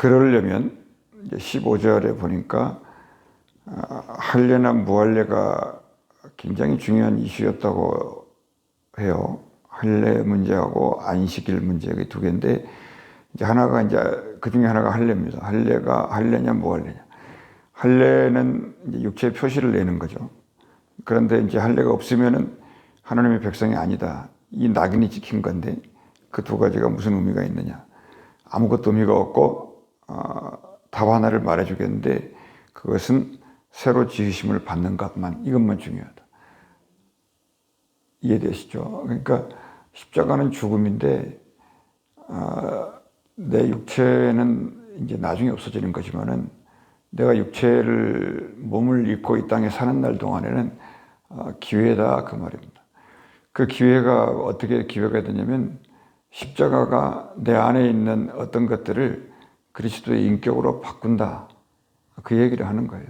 그러려면 이제 15절에 보니까 아, 할례나 무할례가 굉장히 중요한 이슈였다고 해요. 할례 문제하고 안식일 문제가 두 개인데 이제 하나가 이제 그 중에 하나가 할례입니다. 할례가 할례냐 무할례냐. 할례는 육체 표시를 내는 거죠. 그런데 이제 할례가 없으면은 하나님의 백성이 아니다. 이 낙인이 찍힌 건데 그 두 가지가 무슨 의미가 있느냐? 아무것도 의미가 없고 어, 답 하나를 말해주겠는데 그것은 새로 지으심을 받는 것만 이것만 중요하다. 이해되시죠? 그러니까 십자가는 죽음인데 어, 내 육체는 이제 나중에 없어지는 거지만은 내가 육체를 몸을 입고 이 땅에 사는 날 동안에는 어, 기회다 그 말입니다. 그 기회가 어떻게 기회가 되냐면 십자가가 내 안에 있는 어떤 것들을 그리스도의 인격으로 바꾼다 그 얘기를 하는 거예요.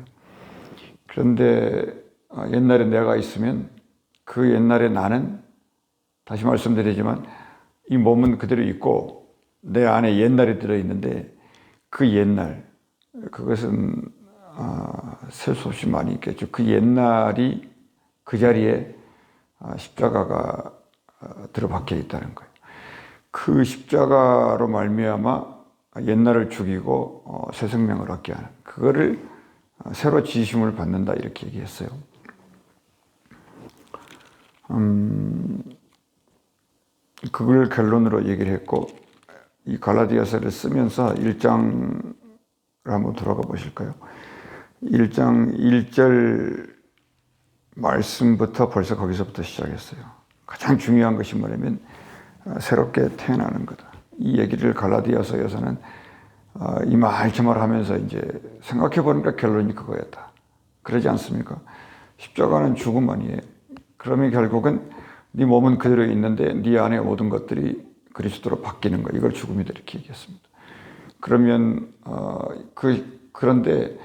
그런데 어, 옛날에 내가 있으면 그 옛날에 나는 다시 말씀드리지만 이 몸은 그대로 있고 내 안에 옛날이 들어 있는데 그 옛날 그것은 아, 셀수 없이 많이 있겠죠. 그 옛날이 그 자리에 아, 십자가가 아, 들어박혀 있다는 거예요. 그 십자가로 말미암아 옛날을 죽이고 어, 새 생명을 얻게 하는 그거를 어, 새로 지심을 받는다 이렇게 얘기했어요. 음, 그걸 결론으로 얘기를 했고 이 갈라디아서를 쓰면서 1장을 한번 돌아가 보실까요? 1장 1절 말씀부터 벌써 거기서부터 시작했어요. 가장 중요한 것이 뭐냐면 어, 새롭게 태어나는 거다. 이 얘기를 갈라디아서에서는 어, 이말저 말 하면서 이제 생각해 보니까 결론이 그거였다. 그러지 않습니까? 십자가는 죽음 아니에요. 그러면 결국은 네 몸은 그대로 있는데 네 안에 모든 것들이 그리스도로 바뀌는 거. 이걸 죽음이다 이렇게 얘기했습니다. 그러면 어, 그 그런데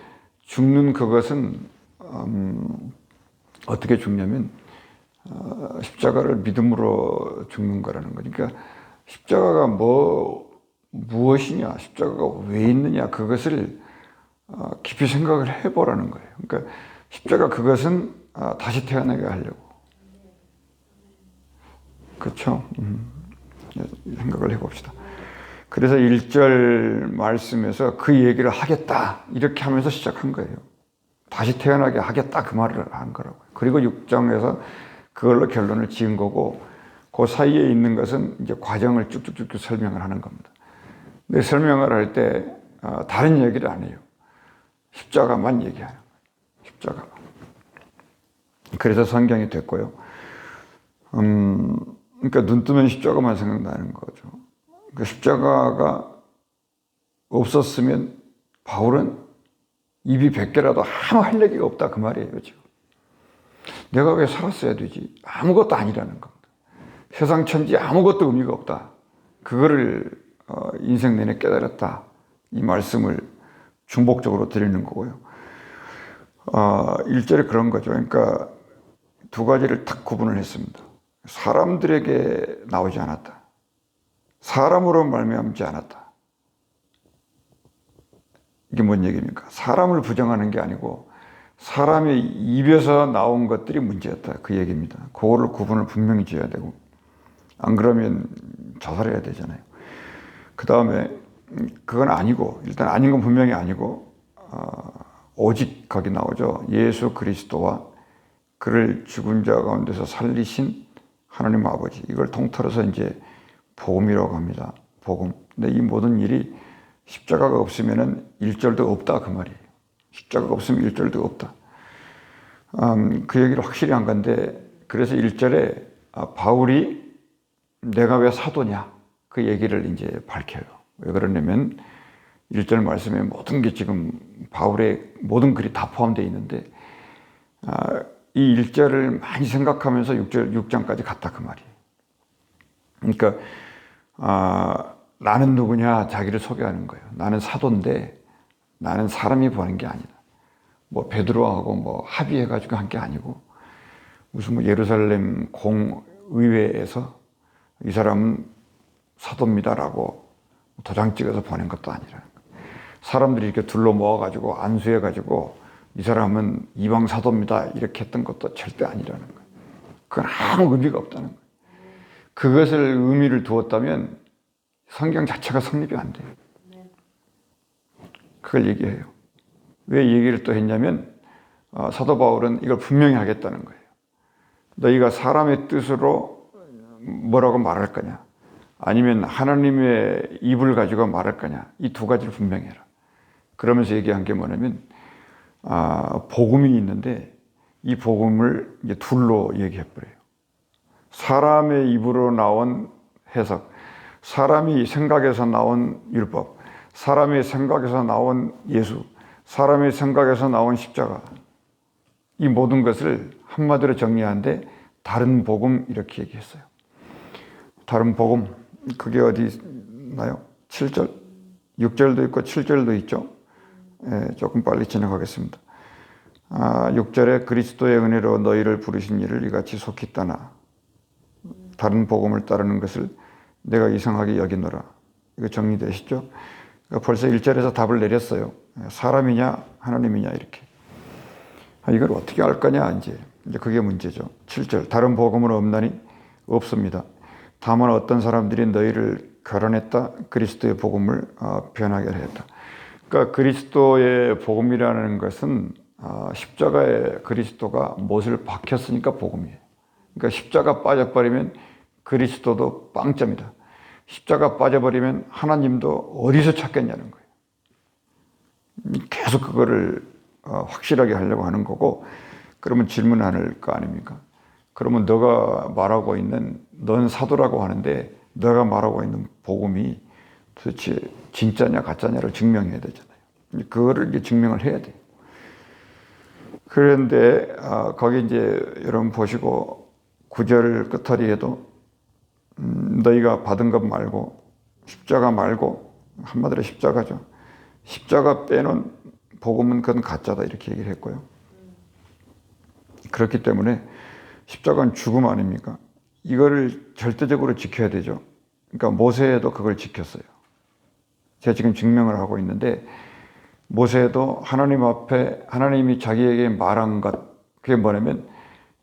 죽는 그것은 음, 어떻게 죽냐면 어, 십자가를 믿음으로 죽는 거라는 거니까 십자가가 뭐 무엇이냐, 십자가가 왜 있느냐 그것을 어, 깊이 생각을 해보라는 거예요. 그러니까 십자가 그것은 어, 다시 태어나게 하려고. 그렇죠? 음, 생각을 해봅시다. 그래서 1절 말씀에서 그 얘기를 하겠다 이렇게 하면서 시작한 거예요. 다시 태어나게 하겠다 그 말을 한 거라고요. 그리고 6장에서 그걸로 결론을 지은 거고 그 사이에 있는 것은 이제 과정을 쭉쭉쭉 설명을 하는 겁니다. 근데 설명을 할때 어, 다른 얘기를 안 해요. 십자가만 얘기해요. 십자가. 그래서 성경이 됐고요. 음, 그러니까 눈 뜨면 십자가만 생각나는 거죠. 그 십자가가 없었으면 바울은 입이 백 개라도 아무 할 얘기가 없다 그 말이에요 지금. 내가 왜 살았어야 되지? 아무것도 아니라는 겁니다. 세상 천지 아무것도 의미가 없다. 그거를 어, 인생 내내 깨달았다. 이 말씀을 중복적으로 드리는 거고요. 어, 일절에 그런 거죠. 그러니까 두 가지를 탁 구분을 했습니다. 사람들에게 나오지 않았다. 사람으로 말미암지 않았다. 이게 뭔 얘기입니까? 사람을 부정하는 게 아니고 사람의 입에서 나온 것들이 문제였다. 그 얘기입니다. 그거를 구분을 분명히 지어야 되고 안 그러면 자살해야 되잖아요. 그 다음에 그건 아니고 일단 아닌 건 분명히 아니고 어, 오직 거기 나오죠. 예수 그리스도와 그를 죽은 자 가운데서 살리신 하나님 아버지 이걸 통틀어서 이제 복음이라고 합니다. 복음. 근데 이 모든 일이 십자가가 없으면은 일절도 없다 그 말이에요. 십자가가 없으면 일절도 없다. 음, 그 얘기를 확실히 한 건데 그래서 일절에 아, 바울이 내가 왜 사도냐 그 얘기를 이제 밝혀요. 왜 그러냐면 일절 말씀에 모든 게 지금 바울의 모든 글이 다 포함되어 있는데 아, 이 일절을 많이 생각하면서 6절, 6장까지 갔다 그 말이에요. 그러니까 아, 나는 누구냐 자기를 소개하는 거예요. 나는 사도인데 나는 사람이 보는 게 아니다. 뭐 베드로하고 뭐 합의해가지고 한 게 아니고 무슨 뭐 예루살렘 공의회에서 이 사람은 사도입니다라고 도장 찍어서 보낸 것도 아니라 사람들이 이렇게 둘러 모아가지고 안수해가지고 이 사람은 이방 사도입니다. 이렇게 했던 것도 절대 아니라는 거예요. 그건 아무 의미가 없다는 거예요. 그것을 의미를 두었다면 성경 자체가 성립이 안 돼요. 그걸 얘기해요. 왜 얘기를 또 했냐면 어, 사도 바울은 이걸 분명히 하겠다는 거예요. 너희가 사람의 뜻으로 뭐라고 말할 거냐? 아니면 하나님의 입을 가지고 말할 거냐? 이 두 가지를 분명히 해라. 그러면서 얘기한 게 뭐냐면 아, 복음이 있는데 이 복음을 이제 둘로 얘기해 버려요. 사람의 입으로 나온 해석, 사람이 생각에서 나온 율법, 사람의 생각에서 나온 예수, 사람의 생각에서 나온 십자가, 이 모든 것을 한마디로 정리하는데 다른 복음 이렇게 얘기했어요. 다른 복음, 그게 어디 있나요? 7절, 6절도 있고 7절도 있죠. 예, 조금 빨리 진행하겠습니다. 아, 6절에 그리스도의 은혜로 너희를 부르신 일을 이같이 속히 떠나 다른 복음을 따르는 것을 내가 이상하게 여기노라. 이거 정리되시죠? 그러니까 벌써 1절에서 답을 내렸어요. 사람이냐 하나님이냐 이렇게. 아, 이걸 어떻게 할 거냐 이제. 이제 그게 문제죠. 7절 다른 복음은 없나니 없습니다. 다만 어떤 사람들이 너희를 결혼했다 그리스도의 복음을 어, 변하게 했다. 그러니까 그리스도의 복음이라는 것은 어, 십자가에 그리스도가 못을 박혔으니까 복음이에요. 그러니까 십자가 빠져버리면 그리스도도 빵점이다. 십자가 빠져버리면 하나님도 어디서 찾겠냐는 거예요. 계속 그거를 어, 확실하게 하려고 하는 거고, 그러면 질문할 거 아닙니까? 그러면 너가 말하고 있는, 넌 사도라고 하는데, 너가 말하고 있는 복음이 도대체 진짜냐 가짜냐를 증명해야 되잖아요. 그거를 이제 증명을 해야 돼요. 그런데 어, 거기 이제 여러분 보시고 구절 끝허리에도 음, 너희가 받은 것 말고 십자가 말고 한마디로 십자가죠. 십자가 빼놓은 복음은 그건 가짜다 이렇게 얘기를 했고요. 그렇기 때문에 십자가는 죽음 아닙니까? 이거를 절대적으로 지켜야 되죠. 그러니까 모세에도 그걸 지켰어요. 제가 지금 증명을 하고 있는데 모세도 하나님 앞에 하나님이 자기에게 말한 것 그게 뭐냐면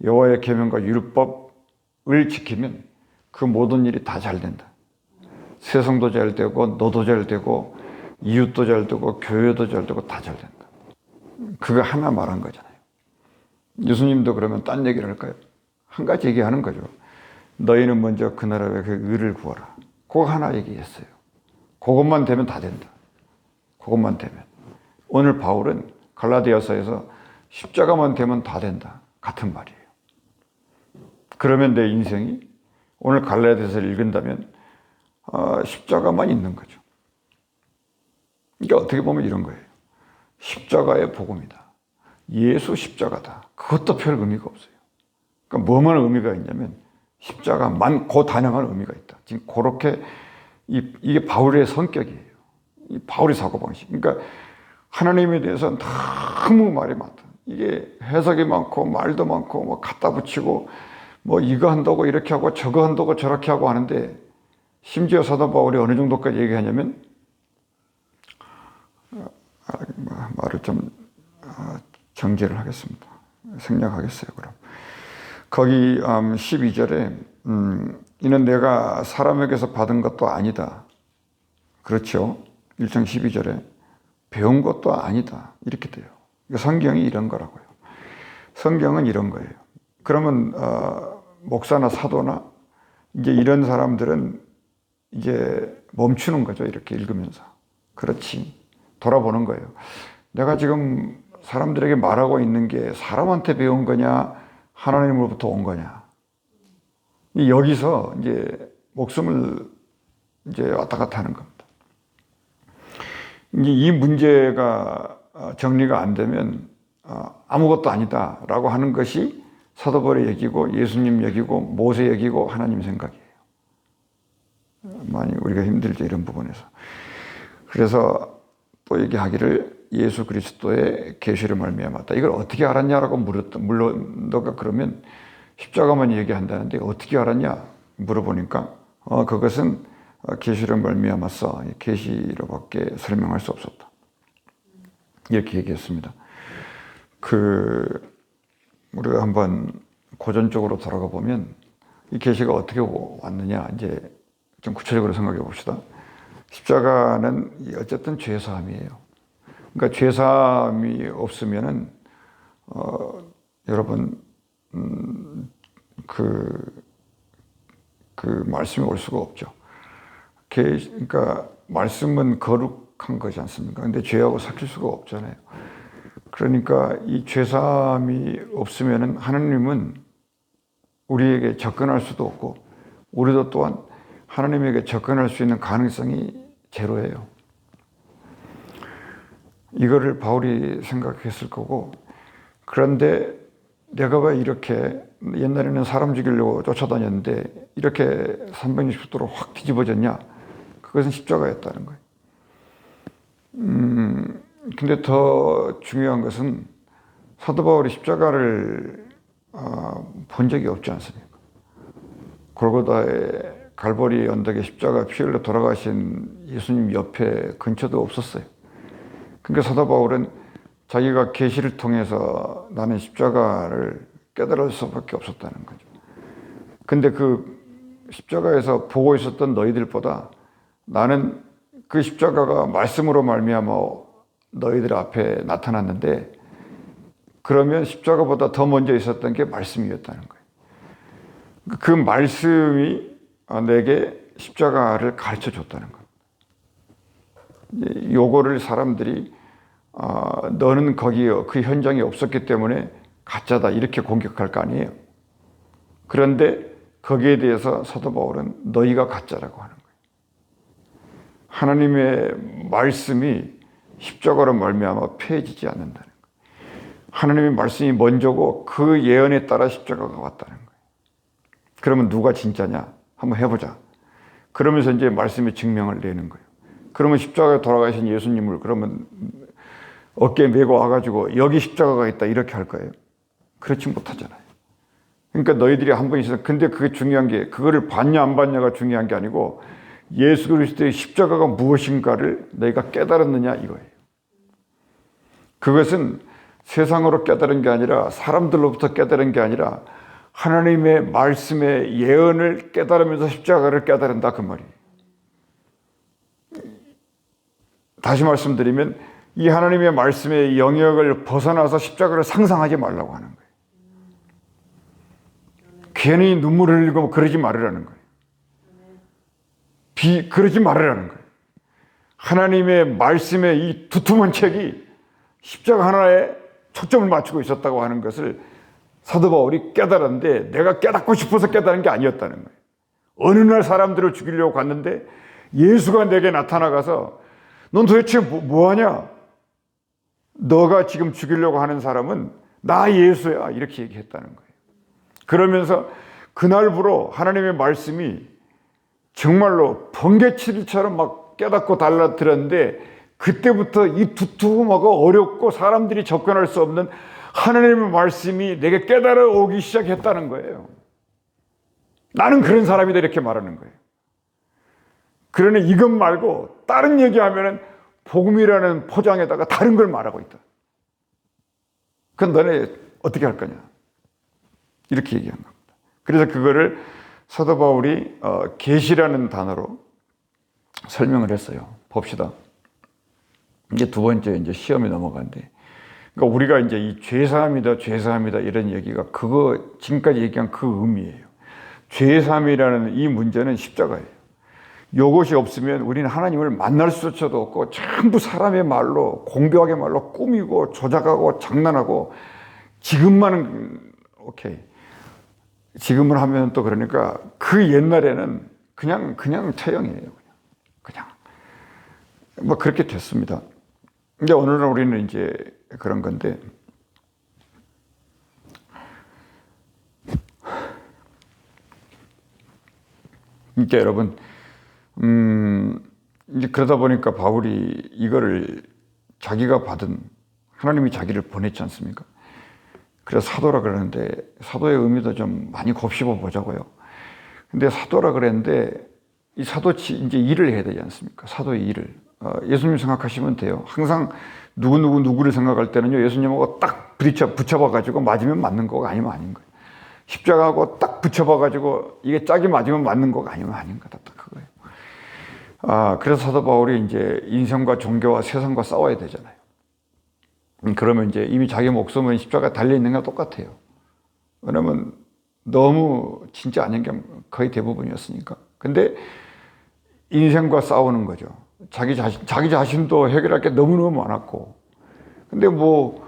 여호와의 계명과 율법을 지키면 그 모든 일이 다 잘 된다. 세상도 잘 되고 너도 잘 되고 이웃도 잘 되고 교회도 잘 되고 다 잘 된다. 그거 하나 말한 거잖아요. 예수님도 그러면 딴 얘기를 할까요? 한 가지 얘기하는 거죠. 너희는 먼저 그 나라의 그 의를 구하라. 그거 하나 얘기했어요. 그것만 되면 다 된다. 그것만 되면. 오늘 바울은 갈라디아서에서 십자가만 되면 다 된다. 같은 말이에요. 그러면 내 인생이 오늘 갈라디아서를 읽은다면 어, 십자가만 있는 거죠. 이게 어떻게 보면 이런 거예요. 십자가의 복음이다. 예수 십자가다. 그것도 별 의미가 없어요. 그러니까 뭐만 의미가 있냐면 십자가만 고 단영한 의미가 있다. 지금 그렇게 이, 이게 바울의 성격이에요. 이 바울의 사고방식. 그러니까 하나님에 대해서 너무 말이 많다. 이게 해석이 많고 말도 많고 뭐 갖다 붙이고 뭐 이거 한다고 이렇게 하고 저거 한다고 저렇게 하고 하는데 심지어 사도 바울이 어느 정도까지 얘기하냐면 아, 뭐 말을 좀 아, 정제를 하겠습니다. 생략하겠어요. 그럼 거기 12절에 음, 이는 내가 사람에게서 받은 것도 아니다. 그렇죠. 1장 12절에 배운 것도 아니다. 이렇게 돼요. 성경이 이런 거라고요. 성경은 이런 거예요. 그러면 어, 목사나 사도나 이제 이런 사람들은 이제 멈추는 거죠. 이렇게 읽으면서. 그렇지. 돌아보는 거예요. 내가 지금 사람들에게 말하고 있는 게 사람한테 배운 거냐, 하나님으로부터 온 거냐. 여기서 이제 목숨을 이제 왔다 갔다 하는 겁니다. 이제 이 문제가 정리가 안 되면 어, 아무것도 아니다라고 하는 것이 사도벌의 얘기고 예수님 얘기고 모세 얘기고 하나님 생각이에요. 많이 우리가 힘들죠 이런 부분에서. 그래서 또 얘기하기를 예수 그리스도의 계시를 말미암았다. 이걸 어떻게 알았냐라고 물었다. 물론 너가 그러면 십자가만 얘기한다는데 어떻게 알았냐 물어보니까 어, 그것은 계시를 말미암았어. 계시로밖에 설명할 수 없었다. 이렇게 얘기했습니다. 그 우리가 한번 고전적으로 돌아가 보면 이 계시가 어떻게 왔느냐 이제 좀 구체적으로 생각해 봅시다. 십자가는 어쨌든 죄 사함이에요. 그러니까 죄사함이 없으면은 어, 여러분 음, 그, 그 말씀이 올 수가 없죠. 계- 그러니까 말씀은 거룩한 거지 않습니까? 근데 죄하고 삭힐 수가 없잖아요. 그러니까 이 죄사함이 없으면은 하나님은 우리에게 접근할 수도 없고 우리도 또한 하나님에게 접근할 수 있는 가능성이 제로예요. 이거를 바울이 생각했을 거고 그런데 내가 왜 이렇게 옛날에는 사람 죽이려고 쫓아다녔는데 이렇게 360도로 확 뒤집어졌냐? 그것은 십자가였다는 거예요. 음, 근데 더 중요한 것은 사도 바울이 십자가를 아, 본 적이 없지 않습니까? 골고다의 갈보리 언덕에 십자가 피 흘려 돌아가신 예수님 옆에 근처도 없었어요. 그러니까 사도 바울은 자기가 계시를 통해서 나는 십자가를 깨달을 수밖에 없었다는 거죠. 근데 그 십자가에서 보고 있었던 너희들보다 나는 그 십자가가 말씀으로 말미암아 너희들 앞에 나타났는데 그러면 십자가보다 더 먼저 있었던 게 말씀이었다는 거예요. 그 말씀이 내게 십자가를 가르쳐 줬다는 거예요. 요거를 사람들이 아, 너는 거기 그 현장에 없었기 때문에 가짜다 이렇게 공격할 거 아니에요. 그런데 거기에 대해서 사도 바울은 너희가 가짜라고 하는 거예요. 하나님의 말씀이 십자가로 말미암아 폐해지지 않는다는 거예요. 하나님의 말씀이 먼저고 그 예언에 따라 십자가가 왔다는 거예요. 그러면 누가 진짜냐? 한번 해보자. 그러면서 이제 말씀의 증명을 내는 거예요. 그러면 십자가에 돌아가신 예수님을 그러면 어깨에 메고 와가지고 여기 십자가가 있다 이렇게 할 거예요. 그렇지 못하잖아요. 그러니까 너희들이 한 번 있어. 근데 그게 중요한 게 그거를 봤냐 안 봤냐가 중요한 게 아니고 예수 그리스도의 십자가가 무엇인가를 너희가 깨달았느냐 이거예요. 그것은 세상으로 깨달은 게 아니라 사람들로부터 깨달은 게 아니라 하나님의 말씀의 예언을 깨달으면서 십자가를 깨달은다 그 말이에요. 다시 말씀드리면 이 하나님의 말씀의 영역을 벗어나서 십자가를 상상하지 말라고 하는 거예요. 괜히 눈물을 흘리고 그러지 말으라는 거예요. 비, 그러지 말으라는 거예요. 하나님의 말씀의 이 두툼한 책이 십자가 하나에 초점을 맞추고 있었다고 하는 것을 사도 바울이 깨달았는데 내가 깨닫고 싶어서 깨달은 게 아니었다는 거예요. 어느 날 사람들을 죽이려고 갔는데 예수가 내게 나타나가서 넌 도대체 뭐, 뭐 하냐? 너가 지금 죽이려고 하는 사람은 나 예수야. 이렇게 얘기했다는 거예요. 그러면서 그날부로 하나님의 말씀이 정말로 번개치기처럼 막 깨닫고 달라들었는데 그때부터 이 두툼하고 어렵고 사람들이 접근할 수 없는 하나님의 말씀이 내게 깨달아 오기 시작했다는 거예요. 나는 그런 사람이다 이렇게 말하는 거예요. 그러니 이것 말고 다른 얘기하면은 복음이라는 포장에다가 다른 걸 말하고 있다. 그럼 너네 어떻게 할 거냐? 이렇게 얘기한 겁니다. 그래서 그거를 사도 바울이 어, 계시라는 단어로 설명을 했어요. 봅시다. 이제 두 번째 이제 시험에 넘어간데, 그러니까 우리가 이제 이 죄사함이다, 죄사함이다 이런 얘기가 그거 지금까지 얘기한 그 의미예요. 죄사함이라는 이 문제는 십자가예요. 요것이 없으면 우리는 하나님을 만날 수조차도 없고 전부 사람의 말로 공교하게 말로 꾸미고 조작하고 장난하고 지금만은 오케이. 지금은 하면 또 그러니까 그 옛날에는 그냥 그냥 처형이에요 그냥. 그냥. 뭐 그렇게 됐습니다. 근데 오늘은 우리는 이제 그런 건데. 그러니까 여러분 음, 이제 그러다 보니까 바울이 이거를 자기가 받은 하나님이 자기를 보냈지 않습니까? 그래서 사도라 그러는데 사도의 의미도 좀 많이 곱씹어 보자고요. 근데 사도라 그랬는데 이 사도 이제 일을 해야 되지 않습니까? 사도의 일을 어, 예수님 생각하시면 돼요. 항상 누구 누구 누구를 생각할 때는요 예수님하고 딱 부딪혀 붙여봐 가지고 맞으면 맞는 거가 아니면 아닌 거예요. 십자가하고 딱 붙여봐 가지고 이게 짝이 맞으면 맞는 거가 아니면 아닌 거다. 아 그래서 사도 바울이 이제 인생과 종교와 세상과 싸워야 되잖아요. 음, 그러면 이제 이미 자기 목숨은 십자가 달려 있는 게 똑같아요. 왜냐면 너무 진짜 아닌 게 거의 대부분이었으니까. 근데 인생과 싸우는 거죠. 자기 자신, 자기 자신도 해결할 게 너무너무 많았고. 근데 뭐,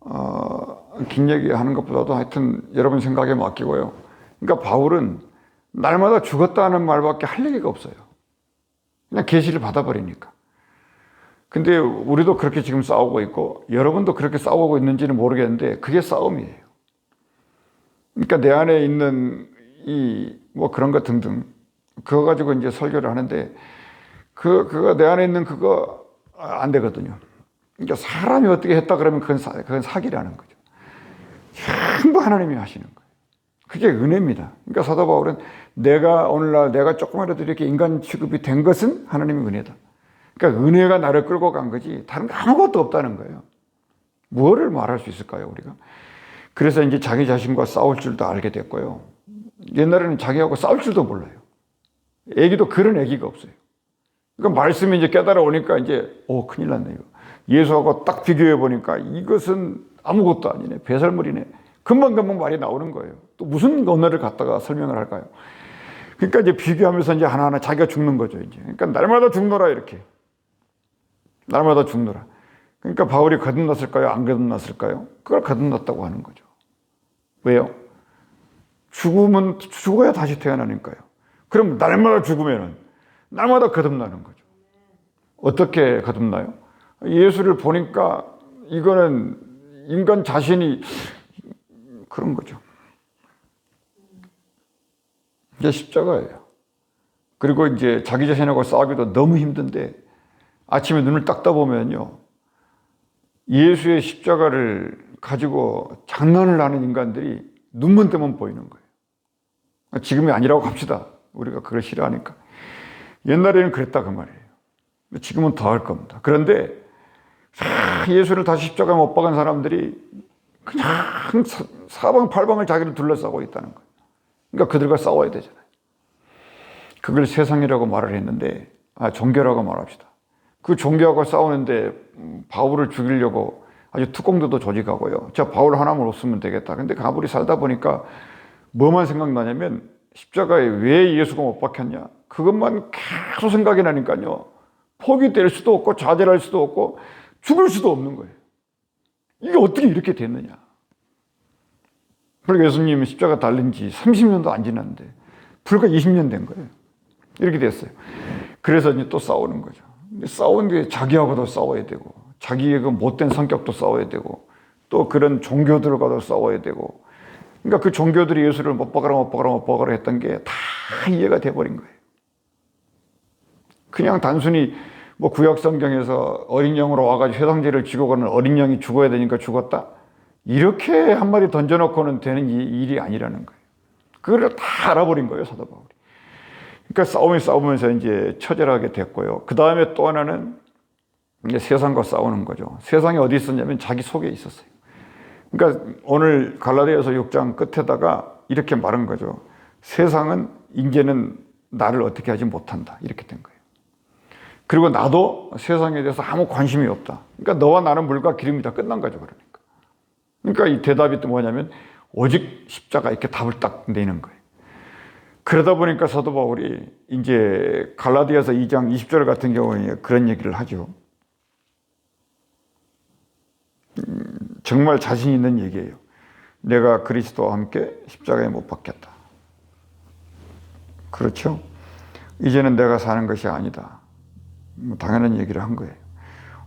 어, 긴 얘기 하는 것보다도 하여튼 여러분 생각에 맡기고요. 그러니까 바울은 날마다 죽었다는 말밖에 할 얘기가 없어요. 그냥 계시를 받아버리니까. 근데 우리도 그렇게 지금 싸우고 있고 여러분도 그렇게 싸우고 있는지는 모르겠는데 그게 싸움이에요. 그러니까 내 안에 있는 이 뭐 그런 것 등등 그거 가지고 이제 설교를 하는데 그 그거 내 안에 있는 그거 안 되거든요. 그러니까 사람이 어떻게 했다 그러면 그건 사, 그건 사기라는 거죠. 전부 하나님이 하시는 거예요. 그게 은혜입니다. 그러니까 사도 바울은 내가 오늘날 내가 조금이라도 이렇게 인간 취급이 된 것은 하나님의 은혜다. 그러니까 은혜가 나를 끌고 간 거지 다른 거 아무것도 없다는 거예요. 뭐를 말할 수 있을까요, 우리가? 그래서 이제 자기 자신과 싸울 줄도 알게 됐고요. 옛날에는 자기하고 싸울 줄도 몰라요. 애기도 그런 애기가 없어요. 그러니까 말씀이 이제 깨달아 오니까 이제, 오, 큰일 났네, 이거. 예수하고 딱 비교해 보니까 이것은 아무것도 아니네. 배설물이네. 금방금방 말이 나오는 거예요. 또 무슨 언어를 갖다가 설명을 할까요? 그러니까 이제 비교하면서 이제 하나하나 자기가 죽는 거죠, 이제. 그러니까 날마다 죽노라, 이렇게. 날마다 죽노라. 그러니까 바울이 거듭났을까요? 안 거듭났을까요? 그걸 거듭났다고 하는 거죠. 왜요? 죽으면 죽어야 다시 태어나니까요. 그럼 날마다 죽으면은 날마다 거듭나는 거죠. 어떻게 거듭나요? 예수를 보니까 이거는 인간 자신이 그런 거죠. 이게 십자가예요. 그리고 이제 자기 자신하고 싸우기도 너무 힘든데 아침에 눈을 딱 떠보면요. 예수의 십자가를 가지고 장난을 하는 인간들이 눈만 뜨면 보이는 거예요. 지금이 아니라고 합시다. 우리가 그걸 싫어하니까. 옛날에는 그랬다 그 말이에요. 지금은 더 할 겁니다. 그런데 예수를 다시 십자가에 못 박은 사람들이 그냥 사방팔방을 자기를 둘러싸고 있다는 거예요. 그러니까 그들과 싸워야 되잖아요. 그걸 세상이라고 말을 했는데, 아, 종교라고 말합시다. 그 종교하고 싸우는데 바울을 죽이려고 아주 특공대도 조직하고요. 저 바울 하나만 없으면 되겠다. 근데 가불이 살다 보니까 뭐만 생각나냐면 십자가에 왜 예수가 못 박혔냐. 그것만 계속 생각이 나니까요. 포기될 수도 없고 좌절할 수도 없고 죽을 수도 없는 거예요. 이게 어떻게 이렇게 됐느냐. 불과 예수님 십자가 달린 지 30년도 안 지났는데 불과 20년 된 거예요. 이렇게 됐어요. 그래서 이제 또 싸우는 거죠. 싸우는 게 자기하고도 싸워야 되고 자기의 그 못된 성격도 싸워야 되고 또 그런 종교들과도 싸워야 되고 그러니까 그 종교들이 예수를 못 박아라 못 박아라 못 박아라 했던 게 다 이해가 돼버린 거예요. 그냥 단순히 뭐 구약 성경에서 어린 양으로 와가지고 회상제를 지고 가는 어린 양이 죽어야 되니까 죽었다. 이렇게 한 마디 던져놓고는 되는 일이 아니라는 거예요. 그거를 다 알아버린 거예요, 사도 바울이. 그러니까 싸움이 싸우면서 이제 처절하게 됐고요. 그 다음에 또 하나는 이제 세상과 싸우는 거죠. 세상이 어디 있었냐면 자기 속에 있었어요. 그러니까 오늘 갈라디아서 6장 끝에다가 이렇게 말한 거죠. 세상은 이제는 나를 어떻게 하지 못한다. 이렇게 된 거예요. 그리고 나도 세상에 대해서 아무 관심이 없다. 그러니까 너와 나는 물과 기름이다. 끝난 거죠. 그러니까. 그러니까 이 대답이 또 뭐냐면 오직 십자가 이렇게 답을 딱 내는 거예요. 그러다 보니까 사도 바울이 이제 갈라디아서 2장 20절 같은 경우에 그런 얘기를 하죠. 음, 정말 자신 있는 얘기예요. 내가 그리스도와 함께 십자가에 못 박혔다. 그렇죠? 이제는 내가 사는 것이 아니다. 뭐 당연한 얘기를 한 거예요.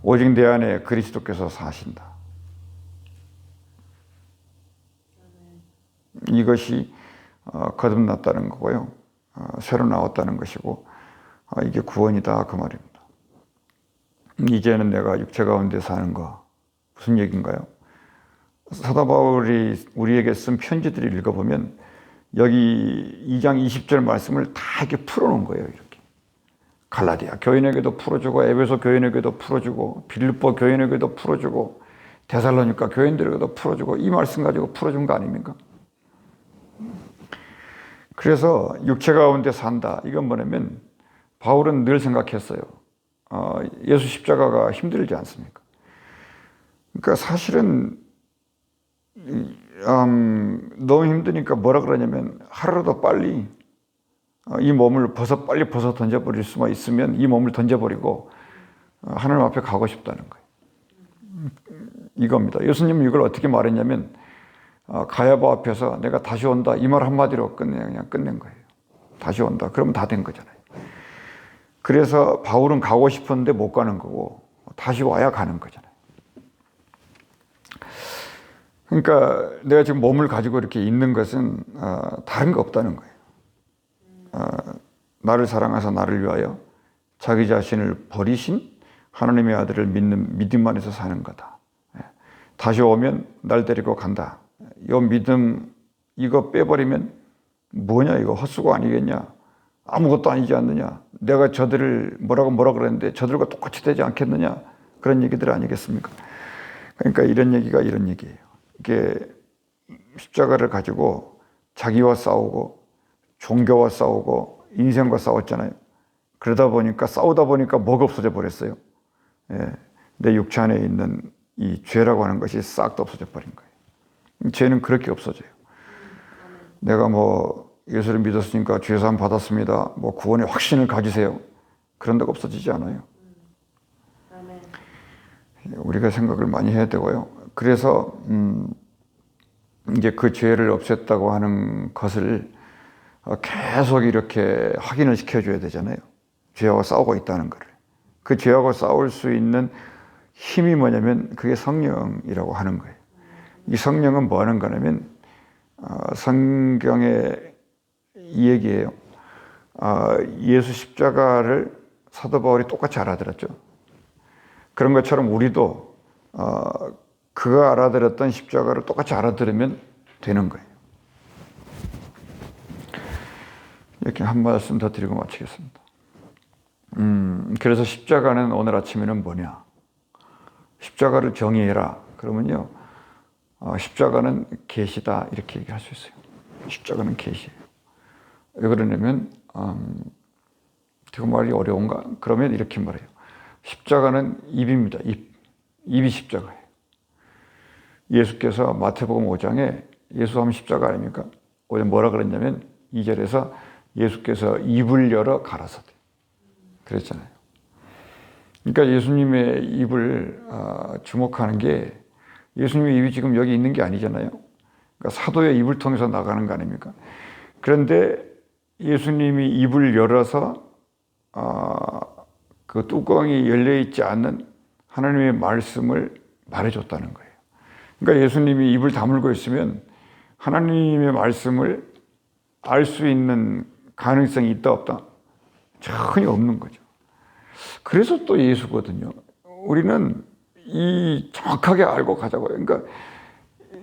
오직 내 안에 그리스도께서 사신다. 이것이 어, 거듭났다는 거고요. 어, 새로 나왔다는 것이고 어, 이게 구원이다 그 말입니다. 이제는 내가 육체 가운데 사는 거 무슨 얘기인가요? 사도 바울이 우리에게 쓴 편지들을 읽어보면 여기 2장 20절 말씀을 다 이렇게 풀어놓은 거예요. 이렇게 갈라디아 교인에게도 풀어주고 에베소 교인에게도 풀어주고 빌립보 교인에게도 풀어주고 데살로니가 교인들에게도 풀어주고 이 말씀 가지고 풀어준 거 아닙니까? 그래서 육체 가운데 산다. 이건 뭐냐면 바울은 늘 생각했어요. 어, 예수 십자가가 힘들지 않습니까? 그러니까 사실은 음, 너무 힘드니까 뭐라 그러냐면 하루라도 빨리 어, 이 몸을 벗어 빨리 벗어 던져버릴 수만 있으면 이 몸을 던져버리고 어, 하나님 앞에 가고 싶다는 거예요. 이겁니다. 예수님은 이걸 어떻게 말했냐면 어, 가야바 앞에서 내가 다시 온다 이 말 한마디로 끝내 그냥 끝낸 거예요. 다시 온다. 그러면 다 된 거잖아요. 그래서 바울은 가고 싶었는데 못 가는 거고 다시 와야 가는 거잖아요. 그러니까 내가 지금 몸을 가지고 이렇게 있는 것은 어, 다른 거 없다는 거예요. 어, 나를 사랑하사 나를 위하여 자기 자신을 버리신 하나님의 아들을 믿는 믿음 안에서 사는 거다. 예. 다시 오면 날 데리고 간다. 이 믿음 이거 빼버리면 뭐냐 이거 헛수고 아니겠냐? 아무것도 아니지 않느냐? 내가 저들을 뭐라고 뭐라 그랬는데 저들과 똑같이 되지 않겠느냐? 그런 얘기들 아니겠습니까? 그러니까 이런 얘기가 이런 얘기예요. 이게 십자가를 가지고 자기와 싸우고 종교와 싸우고 인생과 싸웠잖아요. 그러다 보니까 싸우다 보니까 뭐가 없어져 버렸어요. 예, 내 육체 안에 있는 이 죄라고 하는 것이 싹 다 없어져 버린 거예요. 죄는 그렇게 없어져요. 내가 뭐 예수를 믿었으니까 죄사함 받았습니다. 뭐 구원의 확신을 가지세요. 그런 데가 없어지지 않아요. 우리가 생각을 많이 해야 되고요. 그래서 음 이제 그 죄를 없앴다고 하는 것을 계속 이렇게 확인을 시켜줘야 되잖아요. 죄하고 싸우고 있다는 것을. 그 죄하고 싸울 수 있는 힘이 뭐냐면 그게 성령이라고 하는 거예요. 이 성령은 뭐 하는 거냐면 어, 성경의 이 얘기예요. 어, 예수 십자가를 사도 바울이 똑같이 알아들었죠. 그런 것처럼 우리도 어, 그가 알아들었던 십자가를 똑같이 알아들으면 되는 거예요. 이렇게 한 말씀 더 드리고 마치겠습니다. 음, 그래서 십자가는 오늘 아침에는 뭐냐? 십자가를 정의해라. 그러면요, 어, 십자가는 계시다 이렇게 얘기할 수 있어요. 십자가는 계시예요. 왜 그러냐면 음, 그 말이 어려운가? 그러면 이렇게 말해요. 십자가는 입입니다. 입. 입이 십자가예요. 예수께서 마태복음 5장에 예수 하면 십자가 아닙니까? 오늘 뭐라 그랬냐면 2절에서 예수께서 입을 열어 가라사대. 그랬잖아요. 그러니까 예수님의 입을 아, 주목하는 게 예수님의 입이 지금 여기 있는 게 아니잖아요. 그러니까 사도의 입을 통해서 나가는 거 아닙니까? 그런데 예수님이 입을 열어서 아, 그 뚜껑이 열려 있지 않는 하나님의 말씀을 말해줬다는 거예요. 그러니까 예수님이 입을 다물고 있으면 하나님의 말씀을 알 수 있는 가능성이 있다 없다 전혀 없는 거죠. 그래서 또 예수거든요. 우리는 이 정확하게 알고 가자고요. 그러니까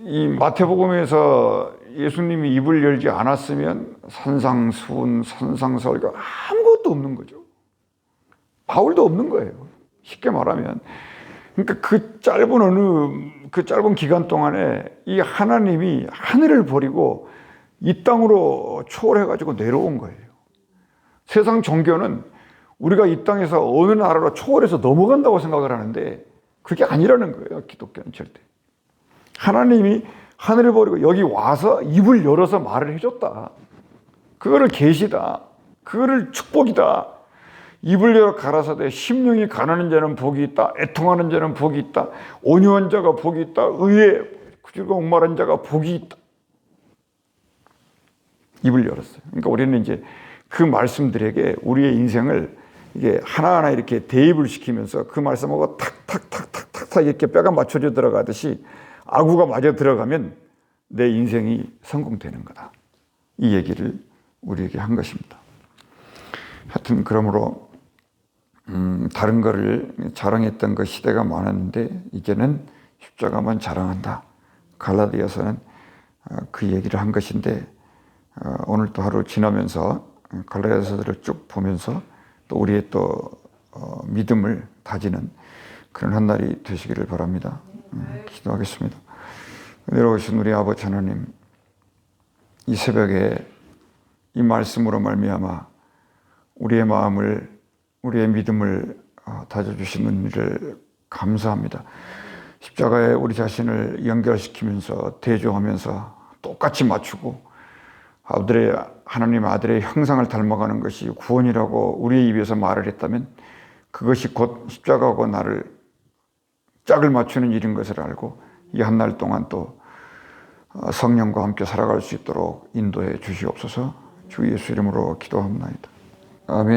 이 마태복음에서 예수님이 입을 열지 않았으면 산상수훈, 산상설교 아무것도 없는 거죠. 바울도 없는 거예요. 쉽게 말하면. 그러니까 그 짧은 어느 그 짧은 기간 동안에 이 하나님이 하늘을 버리고 이 땅으로 초월해 가지고 내려온 거예요. 세상 종교는 우리가 이 땅에서 어느 나라로 초월해서 넘어간다고 생각을 하는데 그게 아니라는 거예요. 기독교는 절대. 하나님이 하늘을 버리고 여기 와서 입을 열어서 말을 해줬다. 그거를 계시다. 그거를 축복이다. 입을 열어 가라사대 심령이 가난한 자는 복이 있다. 애통하는 자는 복이 있다. 온유한 자가 복이 있다. 의에 그리고 목마른 자가 복이 있다. 입을 열었어요. 그러니까 우리는 이제 그 말씀들에게 우리의 인생을 이게 하나하나 이렇게 대입을 시키면서 그 말씀하고 탁탁탁탁탁탁 이렇게 뼈가 맞춰져 들어가듯이 아구가 맞아 들어가면 내 인생이 성공되는 거다. 이 얘기를 우리에게 한 것입니다. 하여튼 그러므로 음, 다른 거를 자랑했던 그 시대가 많았는데 이제는 십자가만 자랑한다. 갈라디아서는 어, 그 얘기를 한 것인데 어, 오늘 또 하루 지나면서 갈라디아서를 쭉 보면서 또 우리의 또 어, 믿음을 다지는 그런 한 날이 되시기를 바랍니다. 음, 기도하겠습니다. 내려오신 우리 아버지 하나님, 이 새벽에 이 말씀으로 말미암아 우리의 마음을 우리의 믿음을 어, 다져주신 은혜를 감사합니다. 십자가에 우리 자신을 연결시키면서 대조하면서 똑같이 맞추고 아들의 하나님 아들의 형상을 닮아가는 것이 구원이라고 우리의 입에서 말을 했다면 그것이 곧 십자가하고 나를 짝을 맞추는 일인 것을 알고 이 한 날 동안 또 어, 성령과 함께 살아갈 수 있도록 인도해 주시옵소서 주 예수 이름으로 기도합니다. 아멘.